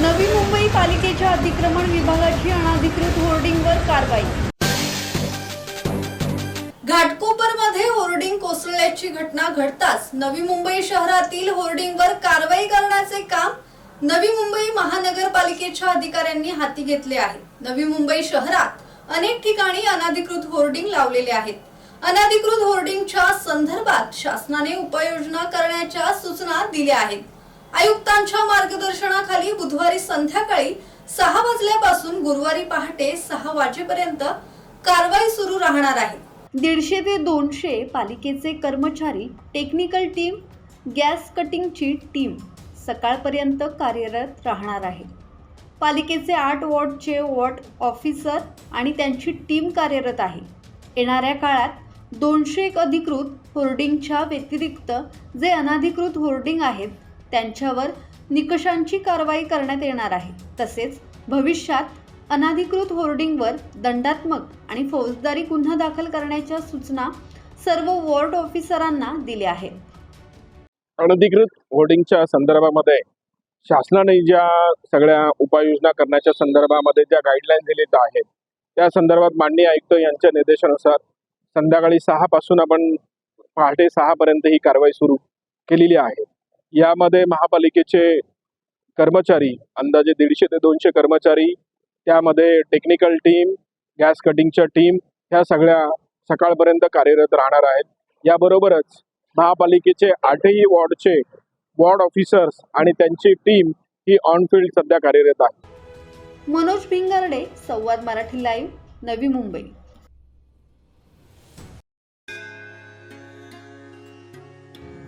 नवी पालिकेच्या अतिक्रमण विभागाची अनाधिकृत होर्डिंगवर कारवाई. घाटकोपरमध्ये होर्डिंग कोसळल्याची घटना घडताच नवी मुंबई शहरातील होर्डिंगवर कारवाई करण्याचे काम नवी मुंबई महानगरपालिकेच्या अधिकाऱ्यांनी हाती घेतले आहे. नवी मुंबई शहरात अनेक ठिकाणी अनाधिकृत होर्डिंग लावलेले आहेत. अनाधिकृत होर्डिंगच्या संदर्भात शासनाने उपाययोजना करण्याच्या सूचना दिल्या आहेत. आयुक्तांच्या मार्गदर्शनाखाली बुधवारी संध्याकाळी सहा वाजल्यापासून गुरुवारी पहाटे सहा वाजेपर्यंत कारवाई सुरू राहणार आहे. दीडशे ते दोनशे पालिकेचे कर्मचारी टेक्निकल टीम गॅस कटिंगची टीम सकाळपर्यंत कार्यरत राहणार आहे. पालिकेचे आठ वॉर्डचे वॉर्ड ऑफिसर आणि त्यांची टीम कार्यरत आहे. येणाऱ्या काळात दोनशे एक अधिकृत होर्डिंगच्या व्यतिरिक्त जे अनाधिकृत होर्डिंग आहेत त्यांच्यावर निकषांची कारवाई करण्यात येणार आहे. तसेच भविष्यात अनाधिकृत होर्डिंगवर दंडात्मक आणि फौजदारी गुन्हा दाखल करण्याच्या सूचना सर्व वॉर्ड ऑफिसरांना दिल्या आहेत. अनधिकृत होर्डिंगच्या संदर्भामध्ये शासनाने ज्या सगळ्या उपाययोजना करण्याच्या संदर्भामध्ये ज्या गाईडलाईन दिलेल्या आहेत त्या संदर्भात माननीय आयुक्त यांच्या निर्देशानुसार संध्याकाळी सहापासून आपण पहाटे सहा पर्यंत ही कारवाई सुरू केलेली आहे. यामध्ये महापालिकेचे कर्मचारी अंदाजे दीडशे ते दोनशे कर्मचारी त्यामध्ये टेक्निकल टीम गॅस कटिंगच्या टीम ह्या सगळ्या सकाळपर्यंत कार्यरत राहणार आहेत. याबरोबरच महापालिकेचे आठही वॉर्डचे वॉर्ड ऑफिसर्स आणि त्यांची टीम ही ऑन फील्ड सध्या कार्यरत आहे. मनोज भिंगारडे संवाद मराठी लाईव्ह नवी मुंबई.